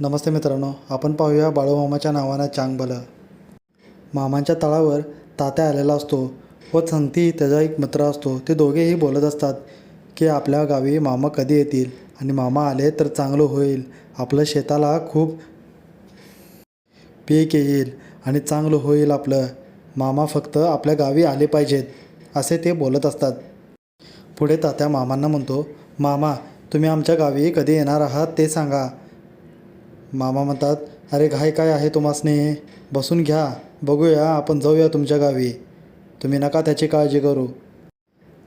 नमस्ते मित्रांनो आपण पाहूया बाळूमामाच्या नावानं चांगभलं. मामांच्या तळावर तात्या आलेला असतो व संगती त्याचा एक मित्र असतो. ते दोघेही बोलत असतात की आपल्या गावी मामा कधी येतील? आणि मामा आले तर चांगलं होईल. आपलं शेताला खूप पीक येईल आणि चांगलं होईल आपलं. मामा फक्त आपल्या गावी आले पाहिजेत असे ते बोलत असतात. पुढे तात्या मामांना म्हणतो मामा तुम्ही आमच्या गावी कधी येणार आहात ते सांगा. मामा म्हणतात अरे घाय काय आहे तुम्हासने? बसून घ्या बघूया आपण जाऊया तुमच्या गावी. तुम्ही नका त्याची काळजी करू.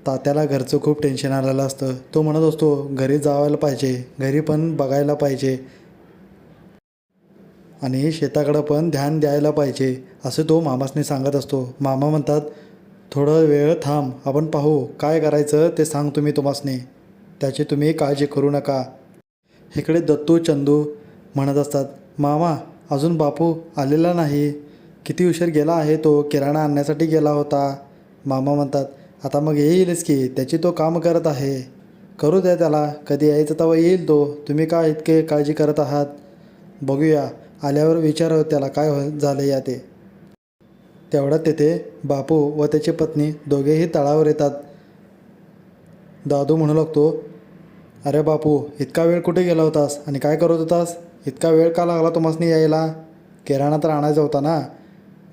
तात्याला घरचं खूप टेन्शन आलेलं असतं. तो म्हणत असतो घरी जावायला पाहिजे घरी पण बघायला पाहिजे. आणि शेताकडं पण ध्यान द्यायला पाहिजे असं तो मामासने सांगत असतो. मामा म्हणतात थोडं वेळ थांब आपण पाहू काय करायचं ते सांग तुम्ही तुम्हासने. त्याची तुम्ही काळजी करू नका. इकडे दत्तू चंदू म्हणत असतात मामा अजून बापू आलेला नाही. किती उशीर गेला आहे तो किराणा आणण्यासाठी गेला होता. मामा म्हणतात आता मग येईलच की त्याची तो काम करत आहे. करू द्या त्याला कधी यायचं तेव्हा येईल तो. तुम्ही का इतके काळजी करत आहात? बघूया आल्यावर विचार त्याला काय हो झालं या ते. तेवढ्यात तेथे बापू व त्याची पत्नी दोघेही तळावर येतात. दादू म्हणू लागतो अरे बापू इतका वेळ कुठे गेला होतास आणि काय करत होतास? इतका वेळ का लागला तुम्हासनी यायला? किराणा तर आणायचा होता ना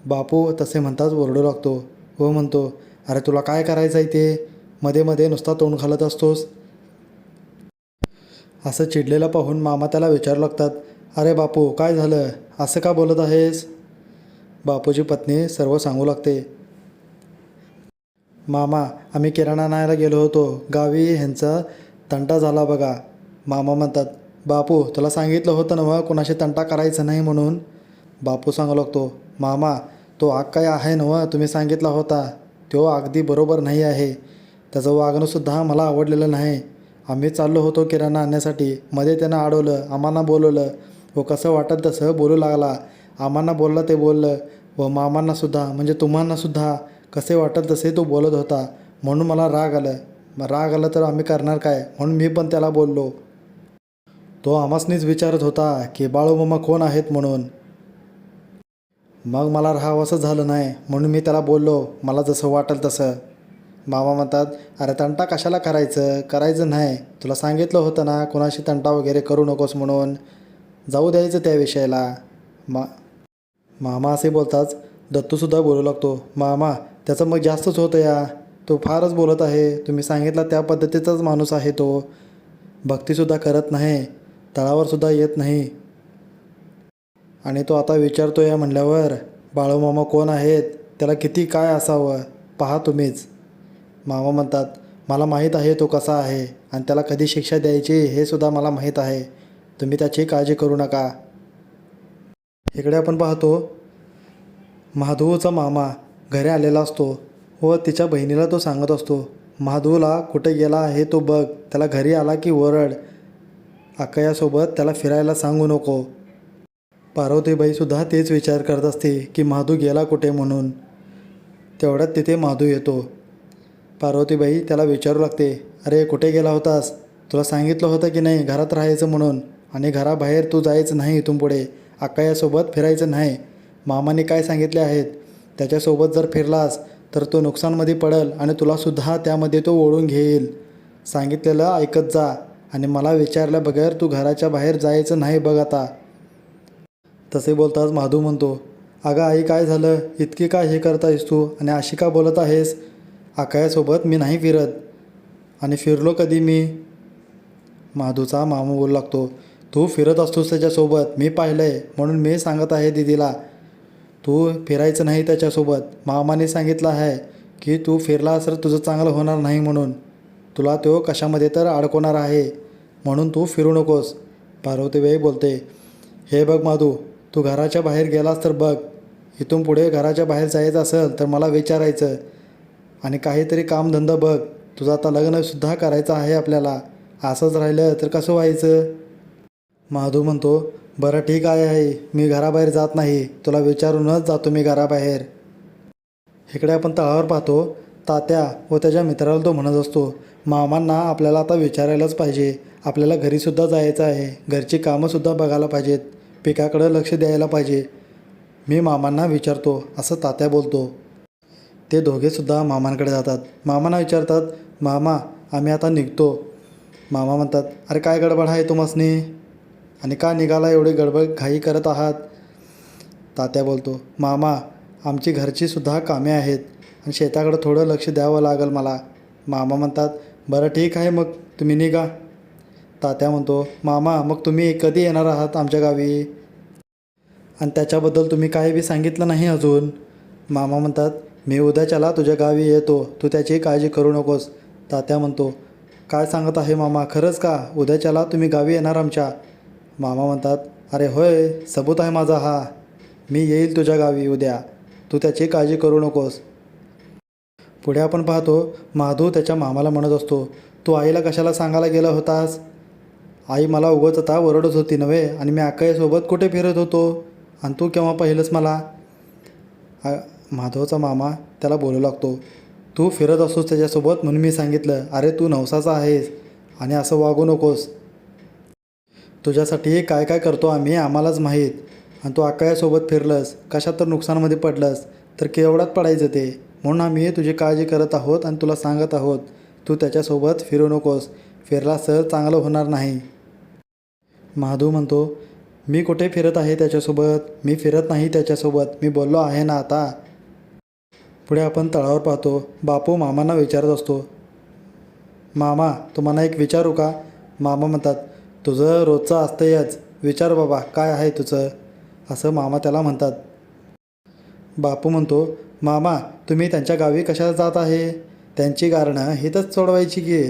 बापू तसे म्हणताच ओरडू लागतो. हो म्हणतो अरे तुला काय करायचं आहे ते मध्ये मध्ये नुसता तोंड घालत असतोस. असं चिडलेलं पाहून मामा त्याला विचारू लागतात अरे बापू काय झालं? असं का बोलत आहेस? बापूची पत्नी सर्व सांगू लागते. मामा आम्ही किराणा आणायला गेलो होतो. गावी ह्यांचा तंटा झाला बघा. मामा म्हणतात बापू तुला सांगितलं होतं ना कुणाशी कोणाशी तंटा करायचा नाही म्हणून. बापू सांगू लागतो मामा तो आग काय आहे ना तुम्ही सांगितला होता. तो अगदी बरोबर नाही आहे. त्याचं वागणंसुद्धा मला आवडलेलं नाही. आम्ही चाललो होतो किराणा आणण्यासाठी. मध्ये त्यानं अडवलं आम्हाला बोलवलं. व कसं वाटत तसं बोलू लागला. आम्हाला बोलला ते बोललं. व मामांनासुद्धा म्हणजे तुम्हांनासुद्धा कसे वाटत तसे तो बोलत होता. म्हणून मला राग आलं. राग आलं तर आम्ही करणार काय? म्हणून मी पण त्याला बोललो. तो आमासनीच विचारत होता की बाळूमामा कोण आहेत म्हणून? मग मला राहावंसं झालं नाही म्हणून मी त्याला बोललो मला जसं वाटेल तसं. मामा म्हणतात अरे तंटा कशाला करायचं? करायचं नाही. तुला सांगितलं होतं ना कोणाशी तंटा वगैरे करू नकोस म्हणून. जाऊ द्यायचं त्या विषयाला. मा मामा असे बोलताच दत्तूसुद्धा बोलू लागतो. मामा त्याचं मग जास्तच होतं या. तो फारच बोलत आहे. तुम्ही सांगितला त्या पद्धतीचाच माणूस आहे तो. भक्तीसुद्धा करत नाही. तळावरसुद्धा येत नाही. आणि तो आता विचारतो या म्हणल्यावर बाळूमामा कोण आहेत? त्याला किती काय असावं? पहा तुम्हीच. मामा म्हणतात मला माहीत आहे तो कसा आहे आणि त्याला कधी शिक्षा द्यायची हे सुद्धा मला माहीत आहे. तुम्ही त्याची काळजी करू नका. इकडे आपण पाहतो महाधूचा मामा घरी आलेला असतो व तिच्या बहिणीला तो सांगत असतो महाधूला कुठे गेला आहे तो बघ त्याला घरी आला की ओरड अकयासोबत त्याला फिरायला सांगू नको. पार्वतीबाईसुद्धा तेच विचार करत असते की महादू गेला कुठे म्हणून. तेवढ्यात तिथे महादू येतो. पार्वतीबाई त्याला विचारू लागते अरे कुठे गेला होतास? तुला सांगितलं होतं की नाही घरात राहायचं म्हणून? आणि घराबाहेर तू जायचं नाही इथून पुढे. अक्कायासोबत फिरायचं नाही. मामाने काय सांगितले आहेत? त्याच्यासोबत जर फिरलास तर तो नुकसानमध्ये पडेल आणि तुलासुद्धा त्यामध्ये तो ओढून घेईल. सांगितलेलं ऐकत जा. आणि मला विचारल्या बगैर तू घराच्या बाहेर जायचं नाही बघ आता. तसे बोलताच माधू म्हणतो अगं आई काय झालं? इतकी काय हे करतायस तू? आणि अशी का बोलत आहेस? आकायासोबत मी नाही फिरत. आणि फिरलो कधी मी? माधूचा मामा बोलू लागतो तू फिरत असतोस त्याच्यासोबत मी पाहिलं आहे म्हणून मी सांगत आहे दिदीला. तू फिरायचं नाही त्याच्यासोबत. मामाने सांगितलं आहे की तू फिरला असं तुझं चांगलं होणार नाही म्हणून. तुला तो कशामध्ये तर अडकवणार आहे. म्हणून तू फिरू नकोस. पार्वतीबाई बोलते हे बघ माधू तू घराच्या बाहेर गेलास तर बघ. इथून पुढे घराच्या बाहेर जायचं असेल तर मला विचारायचं. आणि काहीतरी कामधंदा बघ. तुझं आता लग्नसुद्धा करायचं आहे आपल्याला. असंच राहिलं तर कसं व्हायचं? माधू म्हणतो बरं ठीक आहे आहे मी घराबाहेर जात नाही. तुला विचारूनच जातो मी घराबाहेर. इकडे आपण तळावर पाहतो तात्या व त्याच्या मित्राला तो म्हणत असतो मामांना आपल्याला आता विचारायलाच पाहिजे. आपल्याला घरीसुद्धा जायचं आहे. घरची कामंसुद्धा बघायला पाहिजेत. पिकाकडं लक्ष द्यायला पाहिजे. मी मामांना विचारतो असं तात्या बोलतो. ते दोघेसुद्धा मामांकडे जातात. मामांना विचारतात मामा आम्ही आता निघतो. मामा म्हणतात अरे काय गडबड आहे तुम्हासनी आणि का निघाला एवढी गडबड घाई करत आहात? तात्या बोलतो मामा आमची घरचीसुद्धा कामे आहेत आणि शेताकडं थोडं लक्ष द्यावं लागेल मला. मामा म्हणतात बरं ठीक आहे मग तुम्ही निघा. तात्या म्हणतो मामा मग तुम्ही कधी येणार आहात आमच्या गावी? आणि त्याच्याबद्दल तुम्ही काही बी सांगितलं नाही अजून. मामा म्हणतात मी उद्याच्याला तुझ्या गावी येतो तू त्याची काळजी करू नकोस. तात्या म्हणतो काय सांगत आहे मामा खरंच का? उद्याच्याला तुम्ही गावी येणार आमच्या. मामा म्हणतात अरे होय सबूत आहे माझा हा. मी येईल तुझ्या गावी उद्या. तू त्याची काळजी करू नकोस. पुढे आपण पाहतो माधू त्याच्या मामाला म्हणत असतो तू आईला कशाला सांगायला गेला होतास? आई मला उगत आता ओरडत होती नव्हे आणि मी अक्कायसोबत कुठे फिरत होतो? आणि तू केव्हा पाहिलंस मला? आ- माधवचा मामा त्याला बोलू लागतो. तू फिरत असतोस त्याच्यासोबत म्हणून मी सांगितलं अरे तू नवसाचा आहेस आणि असं वागू नकोस. तुझ्यासाठी काय काय करतो आम्ही आम्हालाच माहीत. आणि तू अक्कायासोबत फिरलंस कशात तर नुकसानमध्ये पडलंस तर केवढ्यात पडायचं ते? म्हणून आम्ही तुझी काळजी करत आहोत आणि तुला सांगत आहोत तू त्याच्यासोबत फिरू नकोस. फिरला सर चांगलं होणार नाही. महादू म्हणतो मी कुठे फिरत आहे त्याच्यासोबत? मी फिरत नाही त्याच्यासोबत. मी बोललो आहे ना आता. पुढे आपण तळावर पाहतो बापू मामांना विचारत असतो मामा तुम्हाला एक विचारू का? मामा म्हणतात तुझं रोजचं असतंयच विचार बाबा काय आहे तुझं? असं मामा त्याला म्हणतात. बापू म्हणतो मामा तुम्ही त्यांच्या गावी कशाला जात आहे? त्यांची कारणं हिथंच सोडवायची की?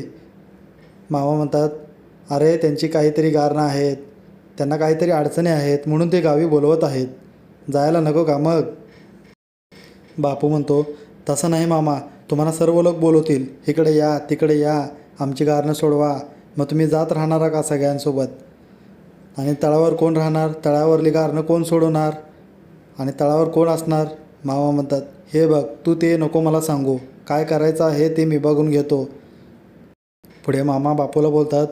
मामा म्हणतात अरे त्यांची काहीतरी कारणं आहेत. त्यांना काहीतरी अडचणी आहेत म्हणून ते गावी बोलवत आहेत. जायला नको का मग? बापू म्हणतो तसं नाही मामा तुम्हाला सर्व लोक बोलवतील. इकडे या तिकडे या आमची कारणं सोडवा. मग तुम्ही जात राहणार का सगळ्यांसोबत? आणि तळावर कोण राहणार? तळावरली कारणं कोण सोडवणार? आणि तळावर कोण असणार? मामा म्हणतात हे बघ तू ते नको मला सांगू. काय करायचं आहे ते मी बघून घेतो. पुढे मामा बापूला बोलतात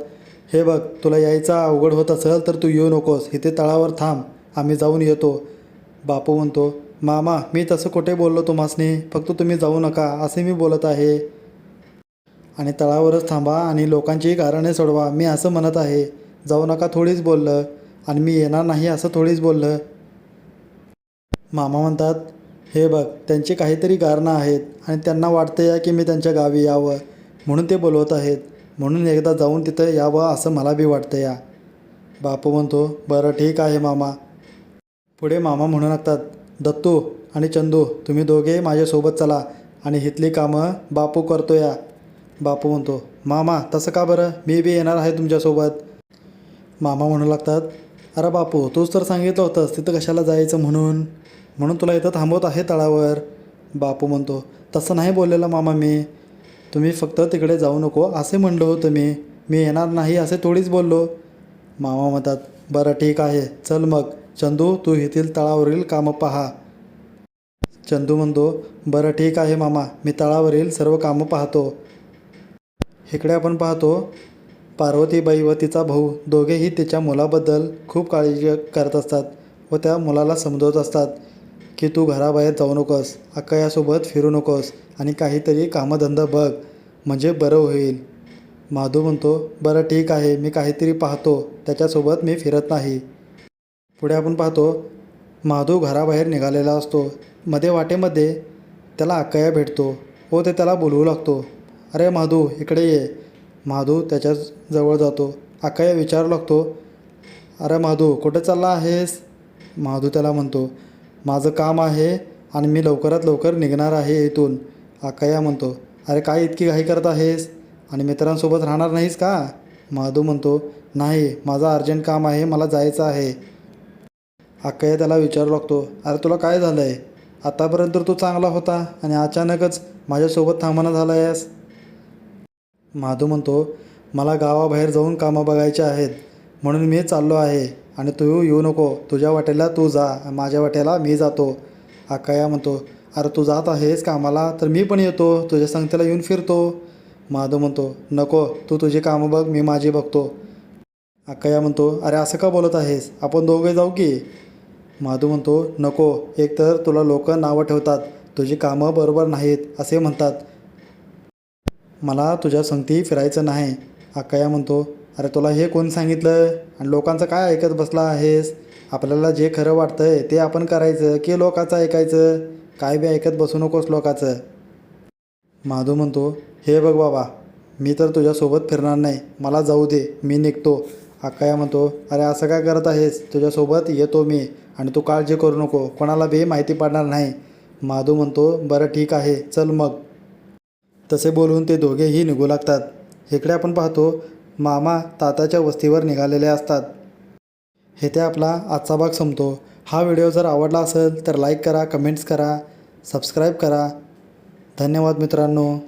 हे बघ तुला यायचा अवघड होत असेल तर तू येऊ नकोस. इथे तळावर थांब. आम्ही जाऊन येतो. बापू म्हणतो मामा मी तसं कुठे बोललो तुम्हासनी फक्त तुम्ही जाऊ नका. असे मी बोलत आहे. आणि तळावरच थांबा आणि लोकांची कारणे सोडवा. मी असं म्हणत आहे. जाऊ नका थोडीच बोललं. आणि मी येणार नाही असं थोडीच बोललं. मामा म्हणतात हे बघ त्यांची काहीतरी कारणं आहेत आणि त्यांना वाटतं या की मी त्यांच्या गावी यावं म्हणून ते बोलवत आहेत. म्हणून एकदा जाऊन तिथं यावं असं मला बी वाटतं या. बापू म्हणतो बरं ठीक आहे मामा. पुढे मामा म्हणू लागतात दत्तू आणि चंदू तुम्ही दोघे माझ्यासोबत चला आणि इथली कामं बापू करतो या. बापू म्हणतो मामा तसं का बरं? मी बी येणार आहे तुमच्यासोबत. मामा म्हणू लागतात अरे बापू तूच तर सांगितलं होतंस तिथं कशाला जायचं म्हणून? म्हणून तुला इथं थांबवत आहे तळावर. बापू म्हणतो तसं नाही बोललेलं मामा मी. तुम्ही फक्त तिकडे जाऊ नको असे म्हणलो होतं मी मी येणार नाही असे थोडीच बोललो. मामा म्हणतात बरं ठीक आहे चल मग. चंदू तू येथील तळावरील कामं पहा. चंदू म्हणतो बरं ठीक आहे मामा मी तळावरील सर्व कामं पाहतो. इकडे आपण पाहतो पार्वतीबाई व तिचा भाऊ दोघेही तिच्या मुलाबद्दल खूप काळजी करत असतात व त्या मुलाला समजवत असतात. की तू घराबाहेर जाऊ नकोस अक्कायासोबत फिरू नकोस आणि काहीतरी कामधंदा बघ म्हणजे बरं होईल. माधू म्हणतो बरं ठीक आहे मी काहीतरी पाहतो त्याच्यासोबत मी फिरत नाही. पुढे आपण पाहतो माधू घराबाहेर निघालेला असतो. मध्ये वाटेमध्ये त्याला अक्कया भेटतो. व ते त्याला बोलवू लागतो. अरे माधू इकडे ये. माधू त्याच्याजवळ जातो. अक्कया विचारू लागतो अरे माधू कुठे चालला आहेस? माधू त्याला म्हणतो माझं काम आहे आणि मी लवकरात लवकर निघणार आहे इथून. अक्कया म्हणतो अरे काय इतकी घाई करत आहेस? आणि मित्रांसोबत राहणार नाहीस का? माधू म्हणतो नाही माझं अर्जंट काम आहे मला जायचं आहे. अक्कया त्याला विचारू लागतो अरे तुला काय झालं आहे आतापर्यंत तू चांगला होता आणि अचानकच माझ्यासोबत थांबणं झाला आहेस माधू म्हणतो मला गावाबाहेर जाऊन कामं बघायची आहेत म्हणून मी चाललो आहे. आणि तू येऊ नको. तुझ्या वाटेला तू जा. माझ्या वाटेला मी जातो. अक्काया म्हणतो अरे तू जात आहेस कामाला तर मी पण येतो. तुझ्या संगतीला येऊन फिरतो. माधव म्हणतो नको. तू तुझी कामं बघ मी माझी बघतो. अक्कया म्हणतो अरे असं का बोलत आहेस? आपण दोघे जाऊ की? माधू म्हणतो नको. एकतर तुला लोक नावं ठेवतात. तुझी कामं बरोबर नाहीत असे म्हणतात. मला तुझ्या संगती फिरायचं नाही. अक्कया म्हणतो अरे तुला हे कोण सांगितलं? आणि लोकांचं काय ऐकत बसला आहेस? आपल्याला जे खरं वाटतं आहे ते आपण करायचं की लोकाचं ऐकायचं? काय बी ऐकत बसू नकोस लोकाचं. माधू म्हणतो हे बघ बाबा मी तर तुझ्यासोबत फिरणार नाही. मला जाऊ दे मी निघतो. अक्काया म्हणतो अरे असं काय करत आहेस? तुझ्यासोबत येतो मी आणि तू काळजी करू नको. कोणाला बी माहिती पडणार नाही. माधू म्हणतो बरं ठीक आहे चल मग. तसे बोलून ते दोघेही निघू लागतात. इकडे आपण पाहतो मामा ताताच्या वस्तीवर निघालेले असतात. हे ते आपला आजचा भाग संपतो. हा व्हिडिओ जर आवडला असेल तर लाईक करा कमेंट्स करा सबस्क्राईब करा. धन्यवाद मित्रांनो.